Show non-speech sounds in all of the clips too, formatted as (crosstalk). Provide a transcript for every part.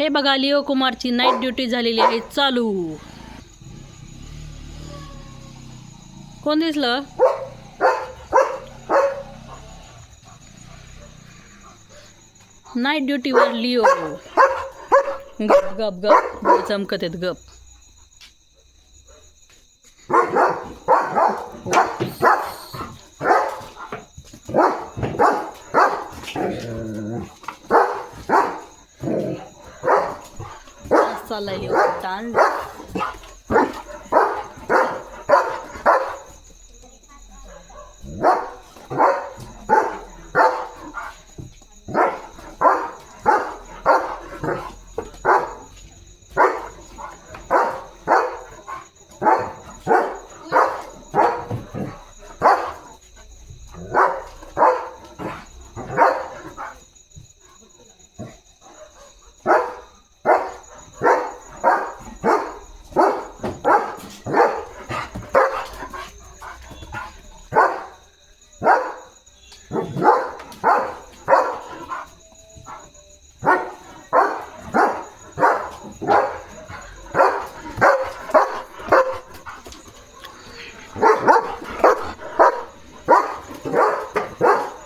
हे बघा लिओ कुमारची नाईट ड्युटी झालेली आहे. चालू. कोण दिसलं? नाईट ड्युटीवर लिओ. गप गप गप. चमकत आहेत गप. आज चाललाय लिओ डान्स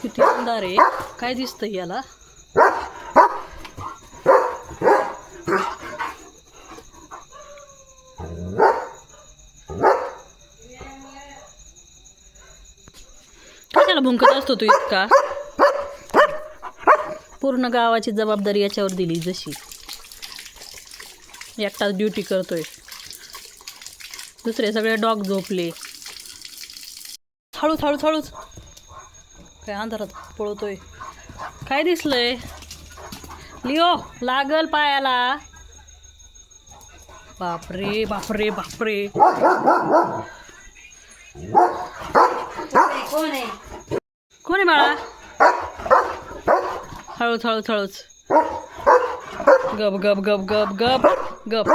किती सुंदर आहे. काय दिसतंय याला? भुंकत असतो तू इतका? पूर्ण गावाची जबाबदारी याच्यावर दिली जशी. एकटाच ड्युटी करतोय. दुसरे सगळे डॉग झोपले. हळूच हळूच हळूच. काय अंधारात पळतोय. काय दिसलंय? लिओ लागल पायाला. बापरे बापरे बापरे. कोण आहे? बाळा? हळूच हळूच हळूच. गप गप गप गप गप गप.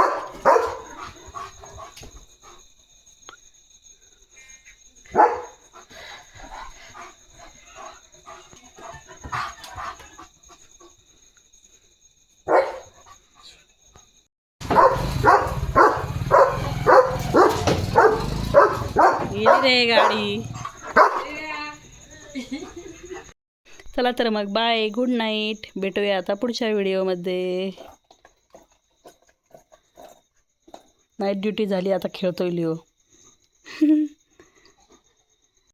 गेली रे गाडी. चला तर मग बाय गुड नाईट भेटूया आता पुढच्या व्हिडिओमध्ये नाईट ड्युटी झाली आता खेळतोय लिओ. (laughs)